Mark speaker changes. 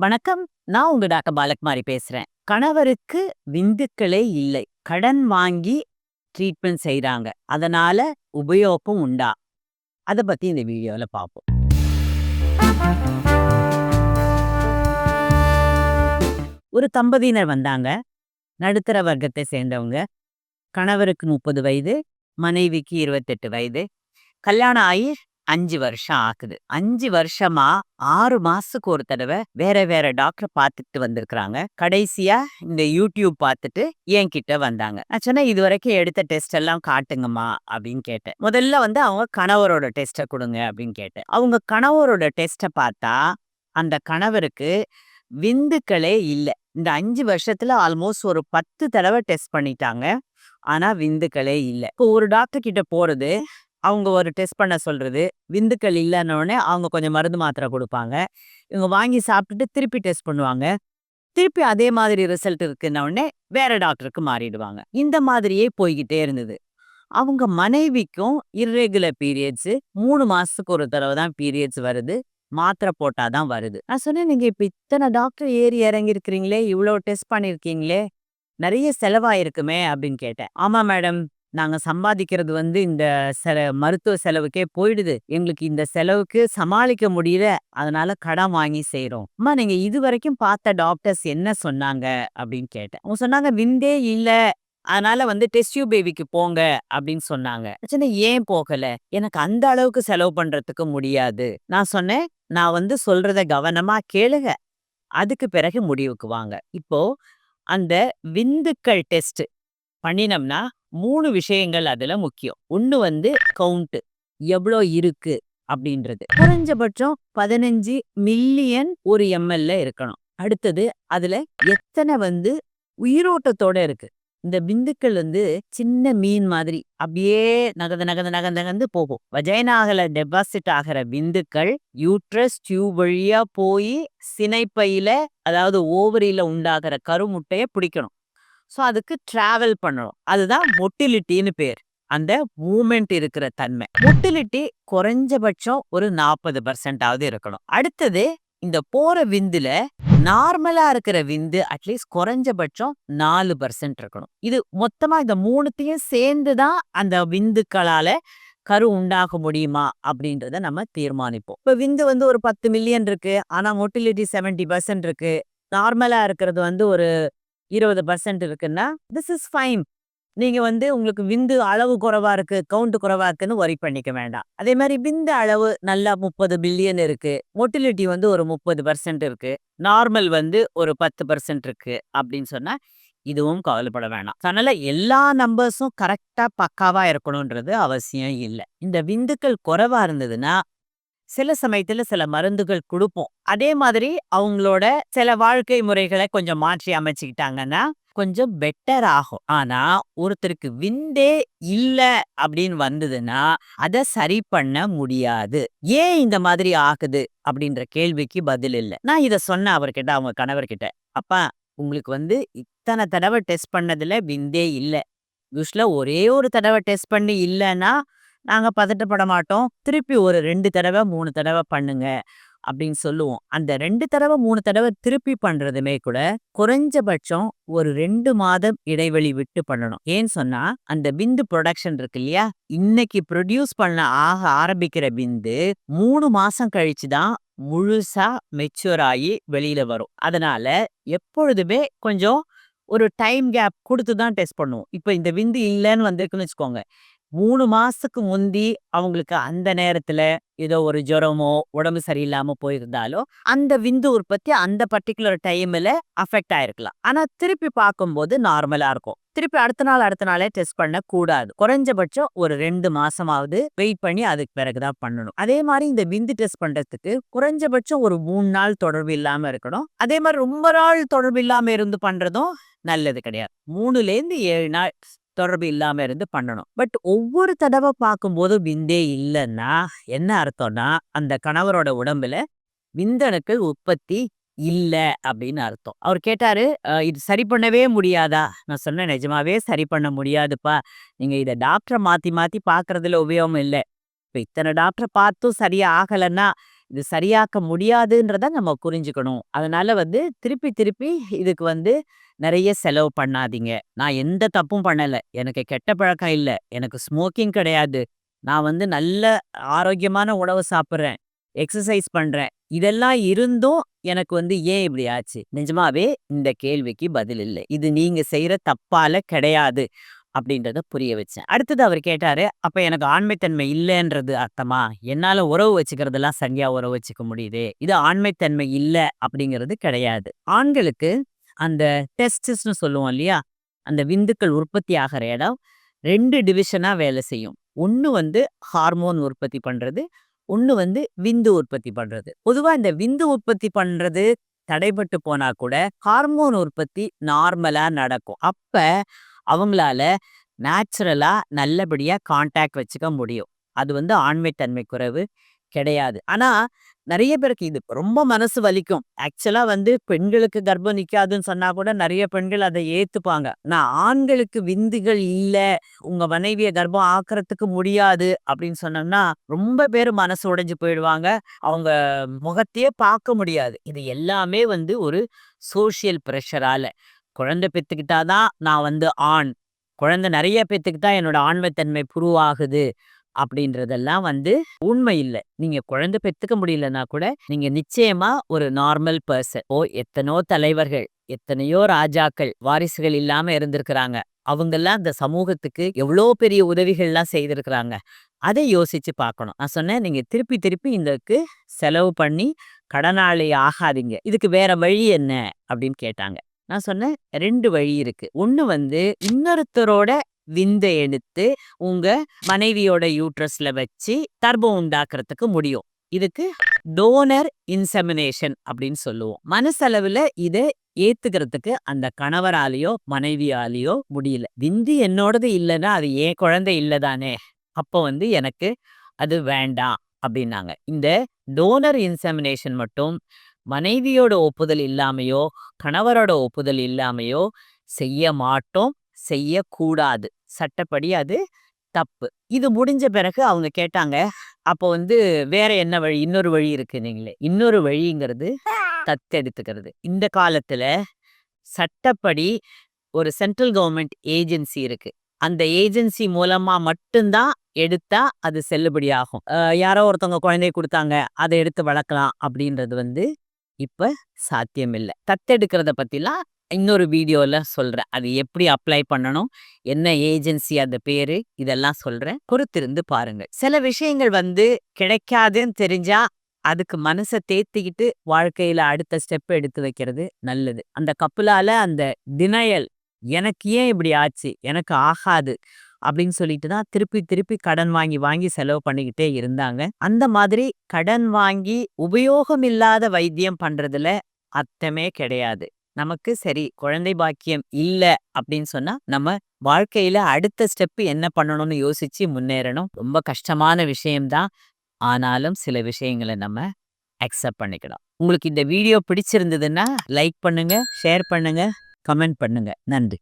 Speaker 1: வணக்கம். நான் உங்க டாக்டர் பாலகுமாரி பேசுறேன். கணவருக்கு விந்துக்களே இல்லை. கடன் வாங்கி ட்ரீட்மெண்ட் செய்கிறாங்க அதனால உபயோகம் உண்டா? அதை பத்தி இந்த வீடியோல பார்ப்போம் ஒரு தம்பதியினர் வந்தாங்க. நடுத்தர வர்க்கத்தை சேர்ந்தவங்க. கணவருக்கு முப்பது வயது மனைவிக்கு இருபத்தெட்டு வயது. கல்யாணம் ஆகி அஞ்சு வருஷம் ஆகுது. அஞ்சு வருஷமா ஆறு மாசத்துக்கு ஒரு தடவை வேற வேற டாக்டர் பார்த்துட்டு வந்திருக்கிறாங்க. கடைசியா இந்த யூடியூப் பார்த்துட்டு என்கிட்ட வந்தாங்க. நான் சொன்னேன் இது வரைக்கும் எடுத்த டெஸ்ட் எல்லாம் காட்டுங்கம்மா அப்படின்னு கேட்டேன். முதல்ல வந்து அவங்க கணவரோட டெஸ்ட்டை கொடுங்க அப்படின்னு கேட்டேன். அவங்க கணவரோட டெஸ்ட்டை பார்த்தா அந்த கணவருக்கு விந்துக்களே இல்லை. இந்த அஞ்சு வருஷத்துல ஆல்மோஸ்ட் ஒரு பத்து தடவை டெஸ்ட் பண்ணிட்டாங்க. ஆனா விந்துக்களே இல்லை. இப்போ ஒரு டாக்டர் கிட்ட போறது அவங்க ஒரு டெஸ்ட் பண்ண சொல்றது. விந்துக்கள் இல்லைன்னொடனே அவங்க கொஞ்சம் மருந்து மாத்திரை கொடுப்பாங்க. இவங்க வாங்கி சாப்பிட்டுட்டு திருப்பி டெஸ்ட் பண்ணுவாங்க. திருப்பி அதே மாதிரி ரிசல்ட் இருக்குன்ன உடனே வேற டாக்டருக்கு மாறிடுவாங்க. இந்த மாதிரியே போய்கிட்டே இருந்தது. அவங்க மனைவிக்கும் இர்ரெகுலர் பீரியட்ஸு மூணு மாசத்துக்கு ஒரு தடவை தான் பீரியட்ஸ் வருது. மாத்திரை போட்டாதான் வருது. நான் சொன்னேன் நீங்க இப்ப இத்தனை டாக்டர் ஏறி இறங்கியிருக்கிறீங்களே இவ்வளோ டெஸ்ட் பண்ணிருக்கீங்களே நிறைய செலவாயிருக்குமே அப்படின்னு கேட்டேன். ஆமா மேடம். நாங்க சம்பாதிக்கிறது வந்து இந்த செல மருத்துவ செலவுக்கே போயிடுது. எங்களுக்கு இந்த செலவுக்கு சமாளிக்க முடியல. அதனால கடன் வாங்கி செய்கிறோம் அம்மா நீங்க இது வரைக்கும் பார்த்த டாக்டர்ஸ் என்ன சொன்னாங்க? அப்படின்னு கேட்டேன். அவங்க சொன்னாங்க விந்தே இல்ல. அதனால வந்து டெஸ்டியூ பேபிக்கு போங்க. அப்படின்னு சொன்னாங்க. சொன்னேன் ஏன் போகல? எனக்கு அந்த அளவுக்கு செலவு பண்றதுக்கு முடியாது. நான் சொன்னேன் நான் வந்து சொல்றத கவனமா கேளுங்க. அதுக்கு பிறகு முடிவுக்கு வாங்க. இப்போ அந்த விந்துக்கள் டெஸ்ட் பண்ணினோம்னா மூணு விஷயங்கள் அதுல முக்கியம். ஒன்னு வந்து கவுண்ட் எவ்வளோ இருக்கு அப்படின்றது. குறைஞ்சபட்சம் பதினஞ்சு மில்லியன் ஒரு எம்எல்ல இருக்கணும். அடுத்தது அதுல எத்தனை வந்து உயிரோட்டத்தோட இருக்கு. இந்த பிந்துக்கள் வந்து சின்ன மீன் மாதிரி அப்படியே நகர்ந்து நகர்ந்து நகந்து நகந்து போகும். வஜைனாகல டெபாசிட் ஆகிற விந்துக்கள் யூட்ரஸ் டியூப் வழியா போய் சினைப்பையில அதாவது ஓவரியில உண்டாகிற கருமுட்டைய பிடிக்கணும். ஸோ அதுக்கு டிராவல் பண்ணணும் அதுதான் மொட்டிலிட்டின்னு பேர். அந்த மூமெண்ட் இருக்கிற தன்மை. மொட்டிலிட்டி குறைஞ்சபட்சம் ஒரு நாற்பது பர்சன்டாவது இருக்கணும். அடுத்தது இந்த போற விந்துல நார்மலா இருக்கிற விந்து அட்லீஸ்ட் குறைஞ்சபட்சம் நாலு பர்சன்ட் இருக்கணும். இது மொத்தமா இந்த மூணுத்தையும் சேர்ந்து தான் அந்த விந்துக்களால கரு உண்டாக முடியுமா அப்படின்றத நம்ம தீர்மானிப்போம். இப்ப விந்து வந்து ஒரு பத்து மில்லியன் இருக்கு. ஆனா மொட்டிலிட்டி செவன்டி பர்சன்ட் இருக்கு. நார்மலா இருக்கிறது வந்து ஒரு இருபது பர்சன்ட் இருக்குன்னா திஸ் இஸ் ஃபைன் நீங்க வந்து உங்களுக்கு விந்து அளவு குறைவா இருக்கு கவுண்ட் குறைவா இருக்குன்னு ஒரி பண்ணிக்க வேண்டாம். அதே மாதிரி விந்து அளவு நல்லா முப்பது பில்லியன் இருக்கு மொட்டிலிட்டி வந்து ஒரு முப்பது பர்சன்ட் இருக்கு நார்மல் வந்து ஒரு பத்து பர்சன்ட் இருக்கு அப்படின்னு சொன்னா இதுவும் கவலைப்பட வேணாம். அதனால எல்லா நம்பர்ஸும் கரெக்டா பக்காவா இருக்கணும்ன்றது அவசியம் இல்லை. இந்த விந்துக்கள் குறைவா இருந்ததுன்னா சில சமயத்துல சில மருந்துகள் கொடுப்போம். அதே மாதிரி அவங்களோட சில வாழ்க்கை முறைகளை கொஞ்சம் மாற்றி அமைச்சுக்கிட்டாங்கன்னா கொஞ்சம் பெட்டர் ஆகும். ஆனா ஒருத்தருக்கு விந்தே இல்ல அப்படின்னு வந்ததுன்னா அத சரி பண்ண முடியாது. ஏன் இந்த மாதிரி ஆகுது? அப்படின்ற கேள்விக்கு பதில் இல்ல. நான் இத சொன்னேன் அவர்கிட்ட அவங்க கணவர்கிட்ட. அப்பா உங்களுக்கு வந்து இத்தனை தடவை டெஸ்ட் பண்ணதுல விந்தே இல்ல. யூஸ்வலா ஒரே ஒரு தடவை டெஸ்ட் பண்ணி இல்லைன்னா நாங்க பதட்டப்பட மாட்டோம். திருப்பி ஒரு ரெண்டு தடவை மூணு தடவை பண்ணுங்க. அப்படின்னு சொல்லுவோம். அந்த ரெண்டு தடவை மூணு தடவை திருப்பி பண்றதுமே கூட குறைஞ்சபட்சம் ஒரு ரெண்டு மாதம் இடைவெளி விட்டு பண்ணணும். ஏன்னு சொன்னா அந்த பிந்து ப்ரொடக்ஷன் இருக்கு இல்லையா? இன்னைக்கு ப்ரொடியூஸ் பண்ண ஆக ஆரம்பிக்கிற பிந்து மூணு மாசம் கழிச்சு தான் முழுசா மெச்சூர் ஆகி வெளியில வரும். அதனால எப்பொழுதுமே கொஞ்சம் ஒரு டைம் கேப் கொடுத்து தான் டெஸ்ட் பண்ணுவோம். இப்போ இந்த விந்து இல்லைன்னு வந்திருக்குன்னு வச்சுக்கோங்க. மூணு மாசத்துக்கு முந்தி அவங்களுக்கு அந்த நேரத்துல ஏதோ ஒரு ஜுரமோ உடம்பு சரியில்லாம போயிருந்தாலோ அந்த விந்து உற்பத்தி அந்த பர்டிகுலர் டைம்ல அஃபெக்ட் ஆயிருக்கலாம். ஆனா திருப்பி பார்க்கும்போது நார்மலா இருக்கும். திருப்பி அடுத்த நாள் அடுத்த நாளே டெஸ்ட் பண்ண கூடாது குறைஞ்சபட்சம் ஒரு ரெண்டு மாசமாவது வெயிட் பண்ணி அதுக்கு பிறகுதான் பண்ணணும். அதே மாதிரி இந்த விந்து டெஸ்ட் பண்றதுக்கு குறைஞ்சபட்சம் ஒரு மூணு நாள் தொடர்பு இல்லாம இருக்கணும். அதே மாதிரி ரொம்ப நாள் தொடர்பு இல்லாம இருந்து பண்றதும் நல்லது கிடையாது. மூணுல இருந்து ஏழு நாள் தொடர்பு இல்லாம இருந்து பண்ணணும். பட் ஒவ்வொரு தடவை பார்க்கும்போது விந்தே இல்லைன்னா என்ன அர்த்தம்னா அந்த கணவரோட உடம்புல விந்தணுக்கள் உற்பத்தி இல்ல அப்படின்னு அர்த்தம். அவர் கேட்டாரு "அஹ், இது சரி பண்ணவே முடியாதா? நான் சொன்னேன் நிஜமாவே சரி பண்ண முடியாதுப்பா. நீங்க இத டாக்டரை மாத்தி மாத்தி பாக்குறதுல உபயோகம் இல்லை. இப்ப இத்தனை டாக்டரை பார்த்தும் சரியா ஆகலைன்னா இது சரியாக்க முடியாதுன்றத நம்ம புரிஞ்சுக்கணும். அதனால வந்து திருப்பி திருப்பி இதுக்கு வந்து நிறைய செலவு பண்ணாதீங்க. நான் எந்த தப்பும் பண்ணல. எனக்கு கெட்ட பழக்கம் இல்லை. எனக்கு ஸ்மோக்கிங் கிடையாது. நான் வந்து நல்ல ஆரோக்கியமான உணவு சாப்பிட்றேன். எக்ஸசைஸ் பண்றேன். இதெல்லாம் இருந்தும் எனக்கு வந்து ஏன் இப்படி ஆச்சு? நிஜமாவே இந்த கேள்விக்கு பதில் இல்லை. இது நீங்க செய்யற தப்பால கிடையாது. அப்படின்றத புரிய வச்சேன். அடுத்தது அவர் கேட்டாரு அப்ப எனக்கு ஆண்மைத்தன்மை இல்லைன்றது அர்த்தமா? என்னால உறவு வச்சுக்கிறதெல்லாம் சரியா உறவு வச்சுக்க முடியுது? இது ஆண்மைத்தன்மை இல்லை அப்படிங்கிறது கிடையாது. ஆண்களுக்கு அந்த டெஸ்டஸ்னு சொல்லுவோம் இல்லையா? அந்த விந்துக்கள் உற்பத்தி ஆகிற இடம் ரெண்டு டிவிஷனா வேலை செய்யும். ஒன்று வந்து ஹார்மோன் உற்பத்தி பண்றது ஒன்று வந்து விந்து உற்பத்தி பண்றது. பொதுவா இந்த விந்து உற்பத்தி பண்றது தடைபட்டு போனா கூட ஹார்மோன் உற்பத்தி நார்மலா நடக்கும். அப்ப அவங்களால நேச்சுரலாக நல்லபடியாக கான்டாக்ட் வச்சுக்க முடியும். அது வந்து ஆண்மைத்தன்மை குறைவு கிடையாது. ஆனால் நிறைய பேருக்கு இது ரொம்ப மனசு வலிக்கும். ஆக்சுவலாக வந்து பெண்களுக்கு கர்ப்பம் நிற்காதுன்னு சொன்னால் கூட நிறைய பெண்கள் அதை ஏற்றுப்பாங்க நான் ஆண்களுக்கு விந்துகள் இல்லை. உங்கள் மனைவியை கர்ப்பம் ஆக்கிறதுக்கு முடியாது. அப்படின்னு சொன்னோம்னா ரொம்ப பேர் மனசு உடைஞ்சு போயிடுவாங்க. அவங்க முகத்தையே பார்க்க முடியாது. இது எல்லாமே வந்து ஒரு சோஷியல் ப்ரெஷரால் குழந்தை பெற்றுக்கிட்டாதான் நான் வந்து ஆண். குழந்தை நிறைய பெற்றுக்கிட்டா என்னோட ஆண்மைத்தன்மை புருவாகுது அப்படின்றதெல்லாம் வந்து உண்மை இல்லை. நீங்க குழந்தை பெற்றுக்க முடியலன்னா கூட நீங்க நிச்சயமா ஒரு நார்மல் பர்சன் ஓ எத்தனோ தலைவர்கள் எத்தனையோ ராஜாக்கள் வாரிசுகள் இல்லாம இருந்திருக்கிறாங்க. அவங்கெல்லாம் இந்த சமூகத்துக்கு எவ்வளோ பெரிய உதவிகள்லாம் செய்திருக்கிறாங்க. அதை யோசிச்சு பார்க்கணும். நான் சொன்னேன் நீங்க திருப்பி திருப்பி இந்தக்கு செலவு பண்ணி கடனாளி ஆகாதீங்க. இதுக்கு வேற வழி என்ன? அப்படின்னு கேட்டாங்க. நான் சொன்னேன் ரெண்டு வழி இருக்கு. ஒண்ணு வந்து இன்னொருத்தரோட விந்தை எடுத்து உங்க மனைவியோட யூட்ரஸ்ல வச்சு தர்பம் உண்டாக்குறதுக்கு முடியும். இதுக்கு டோனர் இன்செமினேஷன் அப்படின்னு சொல்லுவோம். மனசளவுல இதை ஏத்துக்கிறதுக்கு அந்த கணவராலேயோ மனைவியாலேயோ முடியல. விந்து என்னோடது இல்லைன்னா அது ஏன் குழந்தை இல்லைதானே? அப்போ வந்து எனக்கு அது வேண்டாம் அப்படின்னாங்க. இந்த டோனர் இன்செமினேஷன் மட்டும் மனைவியோட ஒப்புதல் இல்லாமையோ கணவரோட ஒப்புதல் இல்லாமையோ செய்ய மாட்டோம் செய்யக்கூடாது. சட்டப்படி அது தப்பு. இது முடிஞ்ச பிறகு அவங்க கேட்டாங்க அப்போ வந்து வேற என்ன வழி? இன்னொரு வழி இருக்கு நீங்களே. இன்னொரு வழிங்கிறது தத்தெடுத்துக்கிறது இந்த காலத்துல சட்டப்படி ஒரு சென்ட்ரல் கவர்மெண்ட் ஏஜென்சி இருக்கு. அந்த ஏஜென்சி மூலமா மட்டும்தான் எடுத்தா அது செல்லுபடியாகும். யாரோ ஒருத்தவங்க குழந்தைய கொடுத்தாங்க அதை எடுத்து வளர்க்கலாம் அப்படின்றது வந்து இப்ப சாத்தியமில்லை. தத்தெடுக்கிறத பற்றிலாம் இன்னொரு வீடியோல சொல்றேன். அது எப்படி அப்ளை பண்ணணும்? என்ன ஏஜென்சி அந்த பேரு? இதெல்லாம் சொல்றேன். பொறுத்திருந்து பாருங்க சில விஷயங்கள் வந்து கிடைக்காதுன்னு தெரிஞ்சா அதுக்கு மனசை தேத்திக்கிட்டு வாழ்க்கையில அடுத்த ஸ்டெப் எடுத்து வைக்கிறது நல்லது. அந்த கப்பலால் அந்த டினயல் எனக்கு ஏன் இப்படி ஆச்சு? எனக்கு ஆகாது. அப்படின்னு சொல்லிட்டு தான் திருப்பி திருப்பி கடன் வாங்கி வாங்கி செலவு பண்ணிக்கிட்டே இருந்தாங்க. அந்த மாதிரி கடன் வாங்கி உபயோகம் இல்லாத வைத்தியம் பண்றதுல அர்த்தமே கிடையாது. நமக்கு சரி குழந்தை பாக்கியம் இல்ல அப்படின்னு சொன்னா நம்ம வாழ்க்கையில அடுத்த ஸ்டெப் என்ன பண்ணணும்னு யோசிச்சு முன்னேறணும். ரொம்ப கஷ்டமான விஷயம்தான் ஆனாலும் சில விஷயங்களை நம்ம அக்செப்ட் பண்ணிக்கணும். உங்களுக்கு இந்த வீடியோ பிடிச்சிருந்ததுன்னா லைக் பண்ணுங்க ஷேர் பண்ணுங்க கமெண்ட் பண்ணுங்க. நன்றி.